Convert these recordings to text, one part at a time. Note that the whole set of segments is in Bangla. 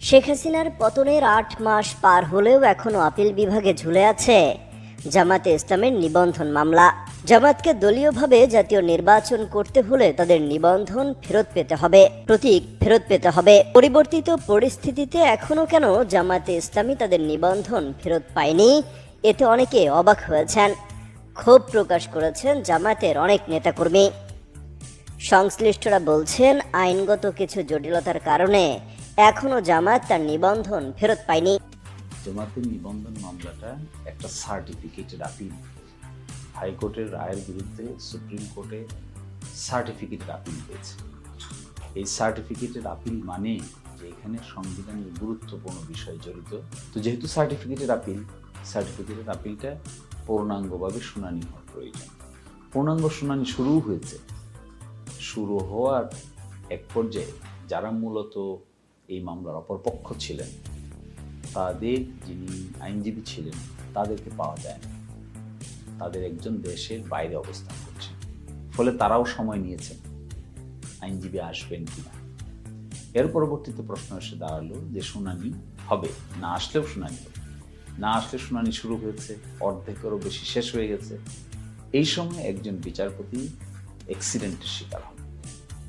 শেখ হাসিনার পতনের আট মাস পার হলেও এখনও আপিল বিভাগে ঝুলে আছে জামাতে ইসলামের নিবন্ধন মামলা। জামাতকে দলীয়ভাবে জাতীয় নির্বাচন করতে হলে তাদের নিবন্ধন ফেরত পেতে হবে, প্রতীক ফেরত পেতে হবে। পরিবর্তিত পরিস্থিতিতে এখনও কেন জামাতে ইসলামী তাদের নিবন্ধন ফেরত পায়নি, এতে অনেকে অবাক হয়েছেন। ক্ষোভ প্রকাশ করেছেন জামাতের অনেক নেতাকর্মী। সংশ্লিষ্টরা বলছেন, আইনগত কিছু জটিলতার কারণে এখনও জামায়াত তার নিবন্ধন ফেরত পায়নি। জামাতের নিবন্ধন মামলাটা একটা সার্টিফিকেটের আপিল। হাইকোর্টের রায়ের বিরুদ্ধে সুপ্রিম কোর্টে সার্টিফিকেটের আপিল হয়েছে। এই সার্টিফিকেটের আপিল মানে যে এখানে সংবিধানের গুরুত্বপূর্ণ বিষয় জড়িত। তো যেহেতু সার্টিফিকেটের আপিল সার্টিফিকেটের আপিলটা পূর্ণাঙ্গভাবে শুনানি হওয়ার প্রয়োজন। পূর্ণাঙ্গ শুনানি শুরু হয়েছে। শুরু হওয়ার এক পর্যায়ে যারা মূলত এই মামলার অপরপক্ষ ছিলেন। তাদের যিনি আইনজীবী ছিলেন, তাদেরকে পাওয়া যায় না। তাদের একজন দেশের বাইরে অবস্থান করছেন ফলে তারাও সময় নিয়েছেন, আইনজীবী আসবেন কিনা। এর পরবর্তীতে প্রশ্ন এসে দাঁড়াল যে শুনানি হবে, না আসলেও শুনানি হবে। না আসলে শুনানি শুরু হয়েছে, অর্ধেকেরও বেশি শেষ হয়ে গেছে। এই সময় একজন বিচারপতি অ্যাক্সিডেন্টের শিকার হন,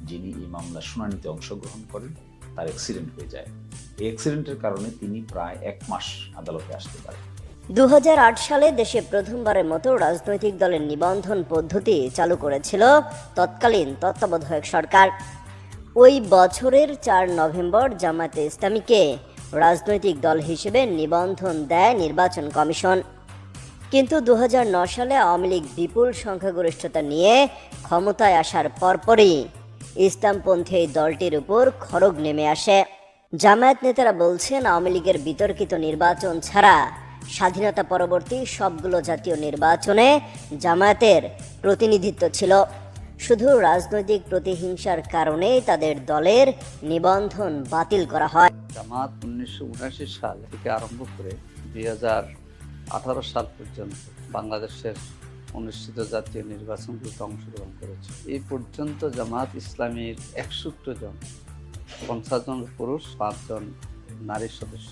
যিনি এই মামলা শুনানিতে অংশগ্রহণ করেন। তার অ্যাক্সিডেন্ট হয়ে যায়। এই অ্যাক্সিডেন্টের কারণে তিনি প্রায় এক মাস আদালতে আসতে পারেন। দু সালে দেশে প্রথমবারের মতো রাজনৈতিক দলের নিবন্ধন পদ্ধতি চালু করেছিল তৎকালীন তত্ত্বাবধায়ক সরকার। ওই বছরের চার নভেম্বর জামাতে ইসলামীকে রাজনৈতিক দল হিসেবে নিবন্ধন দেয় নির্বাচন কমিশন। কিন্তু দু সালে আওয়ামী লীগ বিপুল সংখ্যাগরিষ্ঠতা নিয়ে ক্ষমতায় আসার পরপরই ইসলামপন্থী এই দলটির উপর খড়গ নেমে আসে। জামায়াত নেতারা বলছেন, আওয়ামী লীগের বিতর্কিত নির্বাচন ছাড়া স্বাধীনতা পরবর্তী সবগুলো জাতীয় নির্বাচনে জামায়াতের প্রতিনিধিত্ব ছিল। শুধু রাজনৈতিক প্রতিহিংসার কারণেই তাদের দলের নিবন্ধন বাতিল করা হয়। জামাত উনিশশো উনাশি সাল থেকে আরম্ভ করে দুই হাজার আঠারো সাল পর্যন্ত বাংলাদেশের অনুষ্ঠিত জাতীয় নির্বাচনগুলোতে অংশগ্রহণ করেছে। এই পর্যন্ত জামাত ইসলামীর একষট্টি জন, পঞ্চাশ জন পুরুষ পাঁচজন নারী সদস্য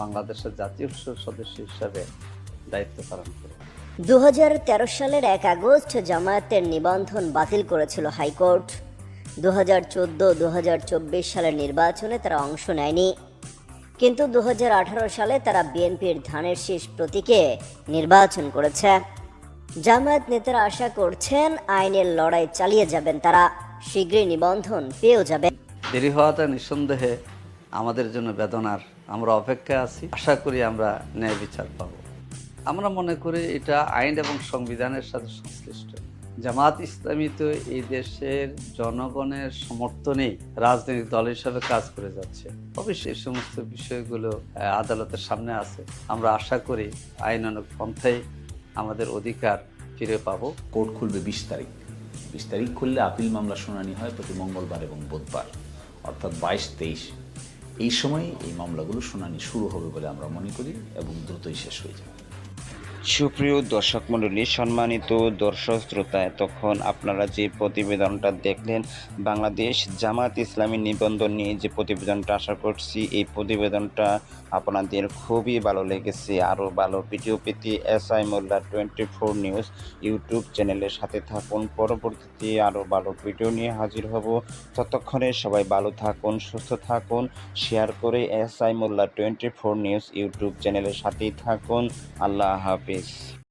বাংলাদেশের জাতীয় উৎসব সদস্য হিসাবে দায়িত্ব পালন করে। দু হাজার তেরো সালের এক আগস্ট জামায়াতের নিবন্ধন বাতিল করেছিল হাইকোর্ট। দু হাজার চোদ্দ দু সালের নির্বাচনে তারা অংশ নেয়নি। কিন্তু দু হাজার আঠারো সালে তারা বিএনপির ধানের শীষ প্রতীকে নির্বাচন করেছে। জামায়াত নেতারা আশা করছেন আইনের লড়াই চালিয়ে যাবেন তারা। শীঘ্রই নিবন্ধন পেয়েও যাবেন। দেরি হওয়াটা নিঃসন্দেহে আমাদের জন্য বেদনার আমরা অপেক্ষায় আছি। আশা করি আমরা ন্যায় বিচার পাব। আমরা মনে করি এটা আইন এবং সংবিধানের সাথে সংশ্লিষ্ট। জামাত ইসলামী তো এই দেশের জনগণের সমর্থনেই রাজনৈতিক দল হিসাবে কাজ করে যাচ্ছে। অবশ্যই সমস্ত বিষয়গুলো আদালতের সামনে আছে। আমরা আশা করি আইনানুক পন্থায় আমাদের অধিকার ফিরে পাব। কোর্ট খুলবে বিশ তারিখ। বিশ তারিখ খুললে আপিল মামলা শুনানি হয় প্রতি মঙ্গলবার এবং বুধবার, অর্থাৎ বাইশ তেইশ। এই সময় এই মামলাগুলো শুনানি শুরু হবে বলে আমরা মনে করি এবং দ্রুতই শেষ হয়ে যাবে। সুপ্রিয় দর্শক মণ্ডলী, সম্মানিত দর্শক শ্রোতা তখন আপনারা যে প্রতিবেদনটা দেখলেন, বাংলাদেশ জামাত ইসলামী নিবন্ধন নিয়ে যে প্রতিবেদনটা, আশা করছি এই প্রতিবেদনটা আপনাদের খুবই ভালো লেগেছে। আরও ভালো ভিডিও পেতে S I Molla twenty four news YouTube চ্যানেলের সাথে থাকুন। পরবর্তীতে আরও ভালো ভিডিও নিয়ে হাজির হব। ততক্ষণে সবাই ভালো থাকুন, সুস্থ থাকুন, শেয়ার করে S I Molla twenty four news YouTube চ্যানেলের সাথেই থাকুন। আল্লাহ হাফিজ। guys.